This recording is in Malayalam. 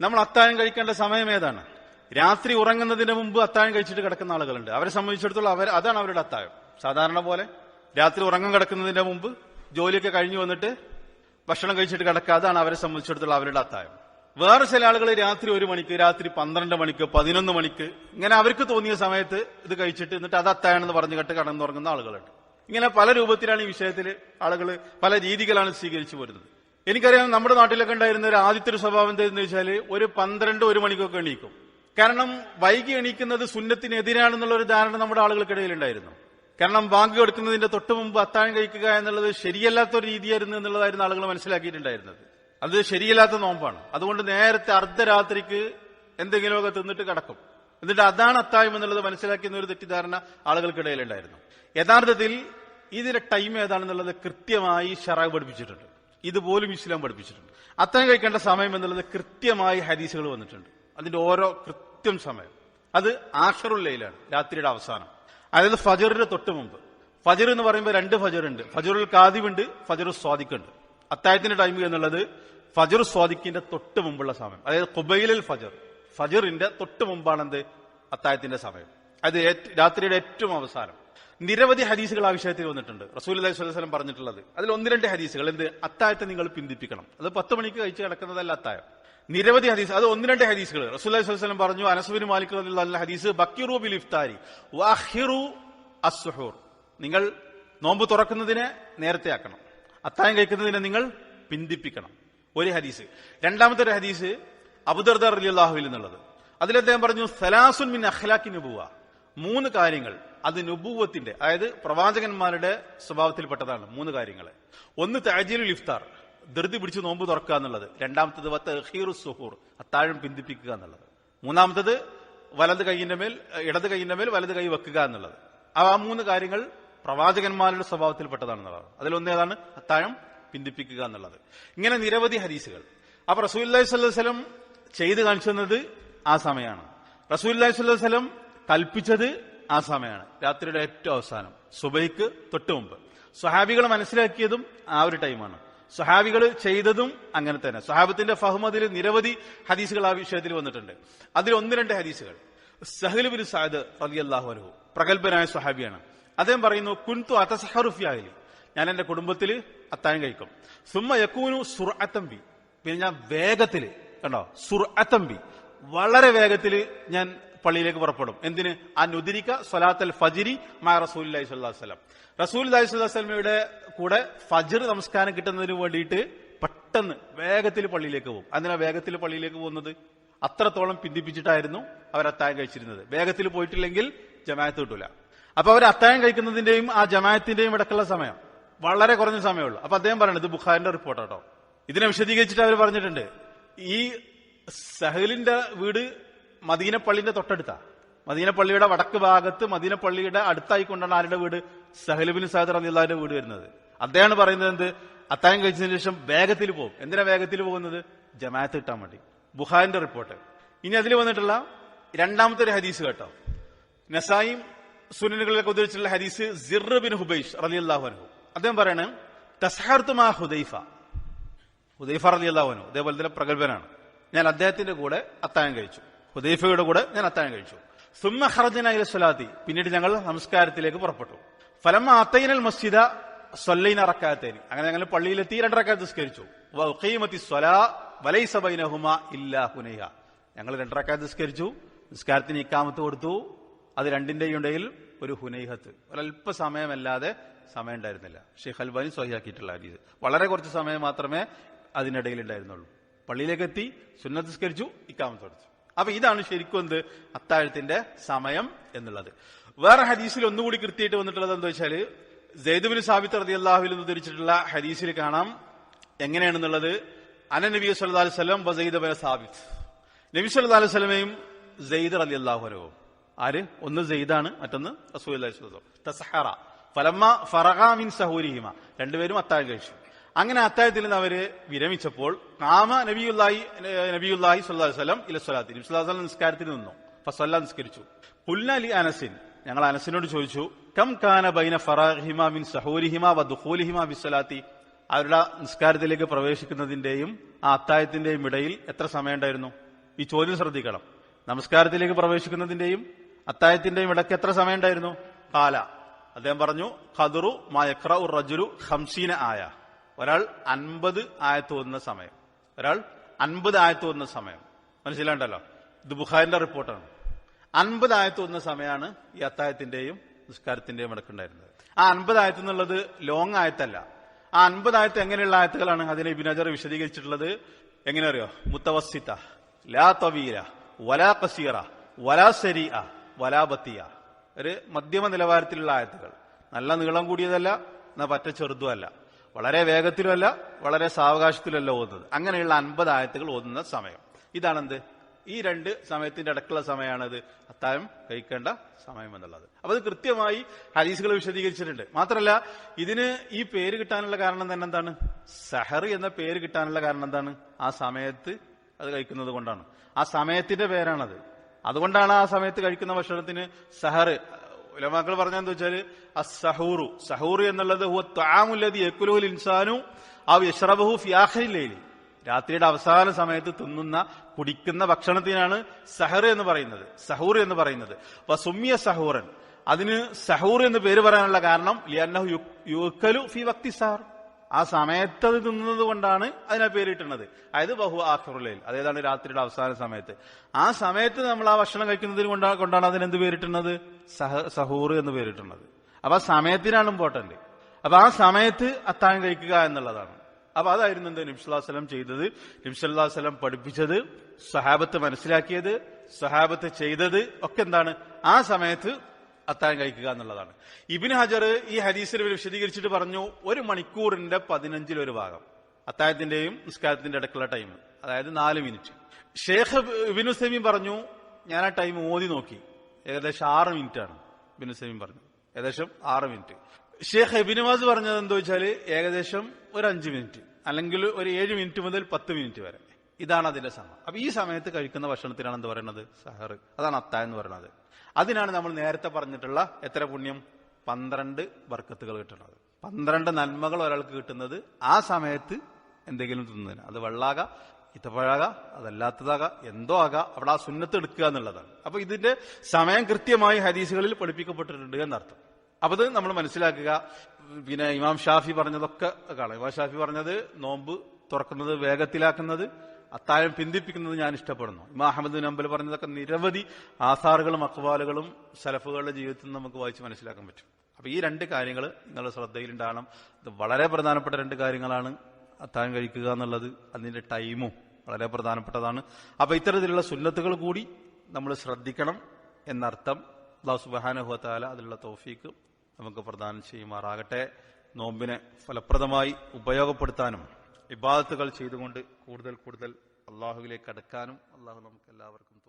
നമ്മൾ അത്താഴം കഴിക്കേണ്ട സമയം ഏതാണ്? രാത്രി ഉറങ്ങുന്നതിന് മുമ്പ് അത്താഴം കഴിച്ചിട്ട് കിടക്കുന്ന ആളുകളുണ്ട്. അവരെ സംബന്ധിച്ചിടത്തോളം അവർ അതാണ് അവരുടെ അത്താഴം. സാധാരണ പോലെ രാത്രി ഉറങ്ങാൻ കിടക്കുന്നതിന്റെ മുമ്പ് ജോലിയൊക്കെ കഴിഞ്ഞു വന്നിട്ട് ഭക്ഷണം കഴിച്ചിട്ട് കിടക്കുക അതാണ് അവരെ സംബന്ധിച്ചിടത്തോളം അവരുടെ അത്താഴം. വേറെ ചില ആളുകൾ രാത്രി ഒരു മണിക്ക് രാത്രി പന്ത്രണ്ട് മണിക്ക് പതിനൊന്ന് മണിക്ക് ഇങ്ങനെ അവർക്ക് തോന്നിയ സമയത്ത് ഇത് കഴിച്ചിട്ട് എന്നിട്ട് അത് അത്താഴമെന്ന് പറഞ്ഞു കേട്ട് കടന്നുറങ്ങുന്ന ആളുകളുണ്ട്. ഇങ്ങനെ പല രൂപത്തിലാണ് ഈ വിഷയത്തിൽ ആളുകൾ പല രീതികളാണ് സ്വീകരിച്ചു വരുന്നത് എനിക്കറിയാം നമ്മുടെ നാട്ടിലൊക്കെ ഉണ്ടായിരുന്ന ഒരു ആദ്യത്തെ ഒരു സ്വഭാവം എന്താണെന്ന് വെച്ചാൽ ഒരു പന്ത്രണ്ട് ഒരു മണിക്കൊക്കെ എണീക്കും. കാരണം വൈകി എണീക്കുന്നത് സുന്നത്തിനെതിരാണെന്നുള്ള ഒരു ധാരണ നമ്മുടെ ആളുകൾക്കിടയിൽ ഉണ്ടായിരുന്നു കാരണം ബാങ്ക് കൊടുക്കുന്നതിന്റെ തൊട്ട് മുമ്പ് അത്താഴം കഴിക്കുക എന്നുള്ളത് ശരിയല്ലാത്ത ഒരു രീതിയായിരുന്നു എന്നുള്ളതായിരുന്നു ആളുകൾ മനസ്സിലാക്കിയിട്ടുണ്ടായിരുന്നത്. അത് ശരിയല്ലാത്ത നോമ്പാണ്. അതുകൊണ്ട് നേരത്തെ അർദ്ധരാത്രിക്ക് എന്തെങ്കിലുമൊക്കെ തിന്നിട്ട് കിടക്കും. എന്നിട്ട് അതാണ് അത്താഴം എന്നുള്ളത് മനസ്സിലാക്കുന്ന ഒരു തെറ്റിദ്ധാരണ ആളുകൾക്കിടയിലുണ്ടായിരുന്നു. യഥാർത്ഥത്തിൽ ഇതിന്റെ ടൈം ഏതാണെന്നുള്ളത് കൃത്യമായി ഷറാഖ് പഠിപ്പിച്ചിട്ടുണ്ട്. ഇതുപോലും ഇസ്ലാം പഠിപ്പിച്ചിട്ടുണ്ട്. അത്തരം കഴിക്കേണ്ട സമയം എന്നുള്ളത് കൃത്യമായി ഹദീസുകൾ വന്നിട്ടുണ്ട്. അതിന്റെ ഓരോ കൃത്യം സമയം. അത് ആഷറുല്ലയിലാണ് രാത്രിയുടെ അവസാനം. അതായത് ഫജറിന്റെ തൊട്ട് മുമ്പ്. ഫജർ എന്ന് പറയുമ്പോൾ രണ്ട് ഫജർ ഉണ്ട് ഫജറുൽ കാദിബുണ്ട് ഫജറു സ്വാദിഖുണ്ട് അത്താഴത്തിന്റെ ടൈം എന്നുള്ളത് ഫജർ സ്വാദിഖിന്റെ തൊട്ട് മുമ്പുള്ള സമയം. അതായത് കുബൈലൽ ഫജർ. ഫജറിന്റെ തൊട്ട് മുമ്പാണെന്ത്? അത്തായത്തിന്റെ സമയം. അത് രാത്രിയുടെ ഏറ്റവും അവസാനം. നിരവധി ഹദീസുകൾ ആ വിഷയത്തിൽ വന്നിട്ടുണ്ട്. റസൂൽ അലൈഹി സ്വലം പറഞ്ഞിട്ടുള്ളത്. അതിൽ ഒന്ന് രണ്ട് ഹദീസുകൾ. എന്ത്? അത്തായത്തെ നിങ്ങൾ പിന്തിപ്പിക്കണം. അത് പത്ത് മണിക്ക് കഴിച്ച് കിടക്കുന്നതല്ല അത്തായം നിരവധി ഹദീസ്. അത് ഒന്ന് രണ്ട് ഹദീസുകൾ. റസൂൽ അലൈഹി സ്വലം പറഞ്ഞു അനസുബിൻ മാലിക് റളിയല്ലാഹു ഹദീസ് ബക്കിറു ബിൽ ഇഫ്താരി വഅഖിറു അസ്സുഹൂർ. നിങ്ങൾ നോമ്പ് തുറക്കുന്നതിനെ നേരത്തെ ആക്കണം. അത്തായം കഴിക്കുന്നതിനെ നിങ്ങൾ പിന്തിപ്പിക്കണം. ഒരു ഹദീസ്. രണ്ടാമത്തെ ഒരു ഹദീസ് അബുദർദർ റളിയല്ലാഹുവിൽ നിന്നുള്ളത് അതിൽ അദ്ദേഹം പറഞ്ഞു സലാസുൻ മിൻ അഖ്ലാഖി പോവാ മൂന്ന് കാര്യങ്ങൾ. അത് നുബൂവത്തിന്റെ അതായത് പ്രവാചകന്മാരുടെ സ്വഭാവത്തിൽപ്പെട്ടതാണ് മൂന്ന് കാര്യങ്ങൾ ഒന്ന് താജീലുൽ ഇഫ്താർ ധൃതി പിടിച്ച് നോമ്പ് തുറക്കുക എന്നുള്ളത്. രണ്ടാമത്തത് വത്തഹീറു സുഹൂർ അത്താഴം പിന്തിപ്പിക്കുക എന്നുള്ളത്. മൂന്നാമത്തത് വലത് കൈയിന്റെ മേൽ ഇടത് കൈയിന്റെ മേൽ വലത് കൈ വെക്കുക എന്നുള്ളത്. ആ മൂന്ന് കാര്യങ്ങൾ പ്രവാചകന്മാരുടെ സ്വഭാവത്തിൽപ്പെട്ടതാണെന്നുള്ളതാണ് അതിലൊന്നേതാണ് അത്താഴം പിന്തിപ്പിക്കുക എന്നുള്ളത്. ഇങ്ങനെ നിരവധി ഹദീസുകൾ. അപ്പൊ റസൂല്ലി സ്വല്ലം ചെയ്ത് കാണിച്ചു തന്നത് ആ സമയമാണ്. റസൂല്ലി സ്വല്ലം കൽപ്പിച്ചത് ആ സമയമാണ്. രാത്രിയുടെ ഏറ്റവും അവസാനം. സുബൈക്ക് തൊട്ട് മുമ്പ്. സ്വഹാബികൾ മനസ്സിലാക്കിയതും ആ ഒരു ടൈമാണ്. സ്വഹാബികൾ ചെയ്തതും അങ്ങനെ തന്നെ. സ്വഹാബത്തിന്റെ ഫഹ്മദിൽ നിരവധി ഹദീസുകൾ ആ വിഷയത്തിൽ വന്നിട്ടുണ്ട്. അതിൽ ഒന്ന് രണ്ട് ഹദീസുകൾ. സഹൽ ബിൻ സാദ് റളിയല്ലാഹു അൻഹു പ്രഗത്ഭനായ സ്വഹാബിയാണ്. അദ്ദേഹം പറയുന്നു കുൻതു അതസഹറുഫിയായി ഞാൻ എന്റെ കുടുംബത്തിൽ അത്താഴം കഴിക്കും. സുമ്മ യക്കൂനു സുർഅത്തമ്പി പിന്നെ ഞാൻ വേഗത്തിൽ കണ്ടോ? സുർഅത്തമ്പി വളരെ വേഗത്തിൽ ഞാൻ പള്ളിയിലേക്ക് പുറപ്പെടും. എന്തിന്? ആ നുദിരിക്ക സ്വലാത്തൽ ഫജിരി മാ റസൂൽ സ്വല്ലല്ലാഹു വസല്ലം. റസൂൽ സ്വല്ലമയുടെ കൂടെ ഫജർ നമസ്കാരം കിട്ടുന്നതിന് വേണ്ടിയിട്ട് പെട്ടെന്ന് വേഗത്തിൽ പള്ളിയിലേക്ക് പോകും. അതിനാ വേഗത്തിൽ പള്ളിയിലേക്ക് പോകുന്നത്? അത്രത്തോളം പിന്തിപ്പിച്ചിട്ടായിരുന്നു അവർ അത്താഴം കഴിച്ചിരുന്നത്. വേഗത്തിൽ പോയിട്ടില്ലെങ്കിൽ ജമാഅത്ത് കിട്ടൂല. അപ്പൊ അവർ അത്താഴം കഴിക്കുന്നതിന്റെയും ആ ജമാഅത്തിന്റെയും ഇടക്കുള്ള സമയം വളരെ കുറഞ്ഞ സമയമുള്ളൂ. അപ്പൊ അദ്ദേഹം പറയുന്നത് ഇത് ബുഖാരിന്റെ റിപ്പോർട്ട് കേട്ടോ ഇതിനെ വിശദീകരിച്ചിട്ട് അവർ പറഞ്ഞിട്ടുണ്ട്. ഈ സഹലിന്റെ വീട് മദീന പള്ളിന്റെ തൊട്ടടുത്താ. മദീന പള്ളിയുടെ വടക്ക് ഭാഗത്ത് മദീനപ്പള്ളിയുടെ അടുത്തായി കൊണ്ടാണ് ആരുടെ വീട്? സഹലുബിൻ സഹദർ അലിള്ളാന്റെ വീട് വരുന്നത്. അദ്ദേഹമാണ് പറയുന്നത് എന്ത്? അത്താഴം കഴിച്ചതിന് ശേഷം വേഗത്തിൽ പോകും. എന്തിനാ വേഗത്തിൽ പോകുന്നത്? ജമാഅത്ത് കിട്ടാൻ വേണ്ടി. ബുഖാരിന്റെ റിപ്പോർട്ട്. ഇനി അതിൽ വന്നിട്ടുള്ള രണ്ടാമത്തെ ഒരു ഹദീസ് കേട്ടോ. നസായും സുനനുകളിലൊക്കെ ഉദ്ധരിച്ചിട്ടുള്ള ഹദീസ് സിർ ബിൻ ഹുബൈഷ് റളിയല്ലാഹു അൻഹു. അദ്ദേഹം പറയാണ് തസ്ഹർത്തുമാ ഹുദൈഫ. ഹുദൈഫ റളിയല്ലാഹു അൻഹു. അതേപോലെ തന്നെ പ്രഗത്ഭനാണ്. ഞാൻ അദ്ദേഹത്തിന്റെ കൂടെ അത്താഴം കഴിച്ചു. ഹുദൈഫയുടെ കൂടെ ഞാൻ അത്താഴം കഴിച്ചു. സുമ്മ ഹർജന ഇല സ്വലാത്തി. പിന്നീട് ഞങ്ങൾ നമസ്കാരത്തിലേക്ക് പുറപ്പെട്ടു. ഫലം അത്തൈനൽ മസ്ജിദ സൊല്ലൈന റക്കാത്തേനി അങ്ങനെ ഞങ്ങൾ പള്ളിയിലെത്തി രണ്ടറക്കാത്ത് നിസ്കരിച്ചു. ഞങ്ങൾ രണ്ടറക്കാത്ത് നിസ്കരിച്ചു. നിസ്കാരത്തിന് ഇക്കാമത്ത് കൊടുത്തു. അത് രണ്ടിന്റെയും ഇടയിൽ ഒരു ഹുനൈഹത്ത്. ഒരല്പ സമയമല്ലാതെ സമയം ഉണ്ടായിരുന്നില്ല ഷെയ്ഖ് അൽബാനി സ്വഹിയാക്കിയിട്ടുള്ള ഹദീസ്. വളരെ കുറച്ച് സമയം മാത്രമേ അതിനിടയിൽ ഉണ്ടായിരുന്നുള്ളൂ. പള്ളിയിലേക്ക് എത്തി സുന്നത്ത് നിസ്കരിച്ചു ഇക്കാമത്ത് കൊടുത്തു. അപ്പൊ ഇതാണ് ശരിക്കും എന്ത്? അത്താഴത്തിന്റെ സമയം എന്നുള്ളത്. വേറെ ഹദീസിൽ ഒന്നുകൂടി കൃത്യമായിട്ട് വന്നിട്ടുള്ളത് എന്താ വെച്ചാൽ ജയ്ദുബിൻ സാബിത്ത് റതി അള്ളാഹുവിൽ നിന്ന് ധരിച്ചിട്ടുള്ള ഹദീസിൽ കാണാം. എങ്ങനെയാണെന്നുള്ളത്? അന നബി സല്ലാ ബസൈദ് ബിൻ സാബിത്ത്. നബി സല്ലാ സ്വലമയും സെയ്ദ് അലി അള്ളാഹുരവും ആര്? ഒന്ന് സെയ്ദാണ് മറ്റൊന്ന് റസൂൽ തസഹറ. ഫലമ്മ ഫറഹാമിൻ സഹൂരിഹിമ. രണ്ടുപേരും അത്താഴം കഴിച്ചു. അങ്ങനെ അത്താഴത്തിൽ നിന്ന് അവർ വിരമിച്ചപ്പോൾ കാമ നബിയുല്ലാഹി നബിയുല്ലാഹി സ്വല്ലാസ്ലം വസ്ലം ഇല സ്വലാത്തി. നബി സ്വലാ നിസ്കാരത്തിൽ നിന്നു. ഫസ്വല്ല നിസ്കരിച്ചു. പുല്ലി അനസിൻ. ഞങ്ങൾ അനസിനോട് ചോദിച്ചു കം കാന ബൈന ഫറാഹിമ മിൻ സഹൂരിഹിമ വ ബിസ്വലാത്തി അവരുടെ നിസ്കാരത്തിലേക്ക് പ്രവേശിക്കുന്നതിന്റെയും ആ അത്താഴത്തിന്റെയും ഇടയിൽ എത്ര സമയം ഉണ്ടായിരുന്നു? ഈ ചോദ്യം ശ്രദ്ധിക്കണം. നമസ്കാരത്തിലേക്ക് പ്രവേശിക്കുന്നതിന്റെയും അത്തായത്തിന്റെയും ഇടയ്ക്ക് എത്ര സമയം ഉണ്ടായിരുന്നു? കാല. അദ്ദേഹം പറഞ്ഞു ഖദറു ഉർ റജുലു ഹംസീന ആയ. ഒരാൾ അൻപത് ആയത്തോന്നുന്ന സമയം. ഒരാൾ അൻപത് ആയത്തോന്നുന്ന സമയം. മനസ്സിലാണ്ടല്ലോ ഇത് ബുഖാരിന്റെ റിപ്പോർട്ടാണ്. അൻപത് ആയത്തോന്നുന്ന സമയമാണ് ഈ അത്തായത്തിന്റെയും നിസ്കാരത്തിന്റെയും ഇടക്കുണ്ടായിരുന്നത് ആ അൻപത് ആയത്ത് എന്നുള്ളത് ലോങ് ആയത്തല്ല. ആ അൻപത് ആയത്ത് എങ്ങനെയുള്ള ആയത്തുകളാണ് അതിനെ ഇബിനജർ വിശദീകരിച്ചിട്ടുള്ളത്? എങ്ങനെ അറിയോ മുത്തവസിത്ത ലാ തവീല വലാ കസീറ വലാ സരി വലാ ബത്തിയ. ഒരു മധ്യമ നിലവാരത്തിലുള്ള ആയത്തുകൾ. നല്ല നീളം കൂടിയതല്ല എന്നാ പറ്റ ചെറുതുമല്ല. വളരെ വേഗത്തിലുമല്ല വളരെ സാവകാശത്തിലുമല്ല ഓതുന്നത്. അങ്ങനെയുള്ള അൻപത് ആയത്തുകൾ ഓതുന്ന സമയം. ഇതാണെന്ത്? ഈ രണ്ട് സമയത്തിന്റെ ഇടക്കുള്ള സമയമാണത്. അത്താഴം കഴിക്കേണ്ട സമയം എന്നുള്ളത്. അപ്പൊ അത് കൃത്യമായി ഹദീസുകൾ വിശദീകരിച്ചിട്ടുണ്ട്. മാത്രമല്ല ഇതിന് ഈ പേര് കിട്ടാനുള്ള കാരണം തന്നെ എന്താണ്? സഹർ എന്ന പേര് കിട്ടാനുള്ള കാരണം എന്താണ്? ആ സമയത്ത് അത് കഴിക്കുന്നത് കൊണ്ടാണ്. ആ സമയത്തിന്റെ പേരാണത്. അതുകൊണ്ടാണ് ആ സമയത്ത് കഴിക്കുന്ന ഭക്ഷണത്തിന് സഹർ ഉലമാക്കൾ പറഞ്ഞെന്ന് വെച്ചാൽ അസഹൂറു സഹൂറു എന്നുള്ളത് ഹുവ ത്വാമുല്ലതി യക്കുലുൽ ഇൻസാനു ആ യഷ്റബഹു ലൈലി. രാത്രിയുടെ അവസാന സമയത്ത് തിന്നുന്ന കുടിക്കുന്ന ഭക്ഷണത്തിനാണ് സഹർ എന്ന് പറയുന്നത്. സഹൂർ എന്ന് പറയുന്നത്. സുമ്മിയ സഹൂറൻ. അതിന് സഹൂർ എന്ന് പേര് പറയാനുള്ള കാരണം ലിയന്നഹു യുക്കലു ഫി വക്തി സഹർ ആ സമയത്ത് അത് തിന്നുന്നത് കൊണ്ടാണ് അതിനെ പേരിട്ടുന്നത് അതായത് ബഹു ആഖിറുലയിൽ അതേതാണ് രാത്രിയുടെ അവസാന സമയത്ത്. ആ സമയത്ത് നമ്മൾ ആ ഭക്ഷണം കഴിക്കുന്നതിന് കൊണ്ടാണ് കൊണ്ടാണ് അതിന് എന്ത് പേരിട്ടുന്നത് സഹ സഹൂർ എന്ന് പേരിട്ടുന്നത് അപ്പൊ ആ സമയത്തിനാണ് ഇമ്പോർട്ടന്റ് അപ്പൊ ആ സമയത്ത് അത്താഴം കഴിക്കുക എന്നുള്ളതാണ്. അപ്പൊ അതായിരുന്നു എന്ത് നിംസല്ലാസ്ലം ചെയ്തത്. നിംസല്ലാസ്ലം പഠിപ്പിച്ചത് സഹാബത്ത് മനസ്സിലാക്കിയത് സഹാബത്ത് ചെയ്തത് ഒക്കെ എന്താണ്? ആ സമയത്ത് അത്താഴം കഴിക്കുക എന്നുള്ളതാണ്. ഇബിൻ ഹജർ ഈ ഹദീസിൽ വിശദീകരിച്ചിട്ട് പറഞ്ഞു ഒരു മണിക്കൂറിന്റെ പതിനഞ്ചിലൊരു ഭാഗം. അത്താഴത്തിന്റെയും നിസ്കാരത്തിന്റെ ഇടയ്ക്കുള്ള ടൈം അതായത് നാല് മിനിറ്റ് ഷേഖ് ഇബിൻ ഉസൈമീൻ പറഞ്ഞു ഞാൻ ആ ടൈം ഓതി നോക്കി. ഏകദേശം ആറ് മിനിറ്റ് ആണ് ഇബിൻ ഉസൈമീൻ പറഞ്ഞു. ഏകദേശം ആറ് മിനിറ്റ് ഷേഖ് എബിനുവാസ് പറഞ്ഞത് എന്താ വെച്ചാൽ ഏകദേശം ഒരു അഞ്ച് മിനിറ്റ് അല്ലെങ്കിൽ ഒരു ഏഴ് മിനിറ്റ് മുതൽ പത്ത് മിനിറ്റ് വരെ. ഇതാണ് അതിന്റെ സമയം അപ്പൊ ഈ സമയത്ത് കഴിക്കുന്ന ഭക്ഷണത്തിനാണ് എന്ത് പറയുന്നത്? സഹർ. അതാണ് അത്ത എന്ന് പറയുന്നത്. അതിനാണ് നമ്മൾ നേരത്തെ പറഞ്ഞിട്ടുള്ള എത്ര പുണ്യം? പന്ത്രണ്ട് വർക്കത്തുകൾ കിട്ടുന്നത്. പന്ത്രണ്ട് നന്മകൾ ഒരാൾക്ക് കിട്ടുന്നത് ആ സമയത്ത് എന്തെങ്കിലും തിന്നതിന് അത് വെള്ളാകാം ഇത്തപ്പഴാകാം അതല്ലാത്തതാകാം എന്തോ ആകാം അവിടെ ആ സുന്നത്ത് എടുക്കുക എന്നുള്ളതാണ്. അപ്പൊ ഇതിന്റെ സമയം കൃത്യമായി ഹദീസുകളിൽ പഠിപ്പിക്കപ്പെട്ടിട്ടുണ്ട് എന്നർത്ഥം. അപ്പൊ ഇത് നമ്മൾ മനസ്സിലാക്കുക. പിന്നെ ഇമാം ഷാഫി പറഞ്ഞതൊക്കെ കാണാം. ഇമാം ഷാഫി പറഞ്ഞത് നോമ്പ് തുറക്കുന്നത് വേഗത്തിലാക്കുന്നത് അത്താഴം പിന്തിപ്പിക്കുന്നത് ഞാൻ ഇഷ്ടപ്പെടുന്നു. ഇമാ അഹമ്മദ് നമ്പൽ പറഞ്ഞതൊക്കെ നിരവധി ആസാറുകളും അക്വാലുകളും സലഫുകളുടെ ജീവിതത്തിൽ നമുക്ക് വായിച്ച് മനസ്സിലാക്കാൻ പറ്റും. അപ്പൊ ഈ രണ്ട് കാര്യങ്ങൾ നിങ്ങളുടെ ശ്രദ്ധയിലുണ്ടാകണം ഇത് വളരെ പ്രധാനപ്പെട്ട രണ്ട് കാര്യങ്ങളാണ് അത്താഴം കഴിക്കുക എന്നുള്ളത് അതിന്റെ ടൈമും വളരെ പ്രധാനപ്പെട്ടതാണ്. അപ്പൊ ഇത്തരത്തിലുള്ള സുന്നത്തുകൾ കൂടി നമ്മൾ ശ്രദ്ധിക്കണം എന്നർത്ഥം അള്ളാഹു സുബാനുഹത്താല അതിലുള്ള തോഫീക്ക് നമുക്ക് പ്രദാനം ചെയ്യുമാറാകട്ടെ. നോമ്പിനെ ഫലപ്രദമായി ഉപയോഗപ്പെടുത്താനും ഇബാദത്തുകൾ ചെയ്തുകൊണ്ട് കൂടുതൽ കൂടുതൽ അള്ളാഹുവിലേക്ക് അടുക്കാനും അള്ളാഹു നമുക്ക് എല്ലാവർക്കും